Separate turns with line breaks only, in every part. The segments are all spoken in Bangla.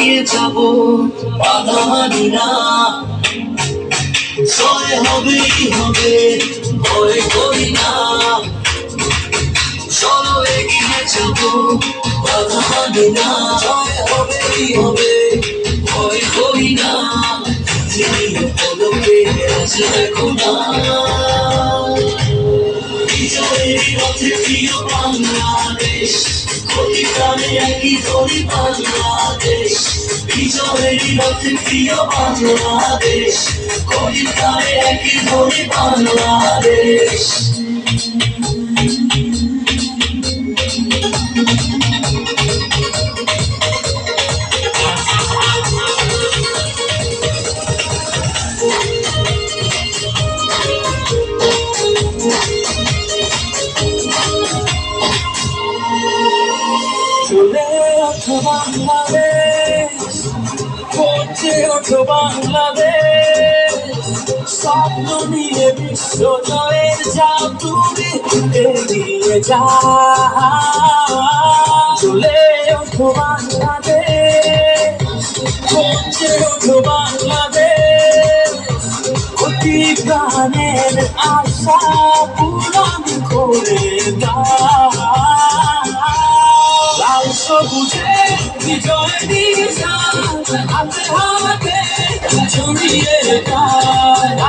এগিয়ে যাব বাধা না। জয় হবেই হবে, ভয় করি না। চলো এগিয়ে যাব বাধা না। জয় হবেই হবে, ভয় করি না। যিনি পলকে আছে দেখো না। বিজয়ের রথে প্রিয় বাংলাদেশ। প্রতিকারে একই ধরি বাংলাদেশ। বিজয়ের রথে প্রিয় বাংলাদেশ। কবিতায় একই ধরি বাংলাদেশ।
ওঠো বাংলাদেশ। স্বপ্ন নিয়ে বিশ্ব জয়ের যাও তুমি এগিয়ে যাও চলে ওঠো বাংলাদেশ। করছে ওঠো বাংলাদেশ। অতি প্রাণের আশা পূরণ করে লাল সবুজে বিজয় নিশান হাতে হাতে ছড়িয়ে যায়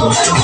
Oh,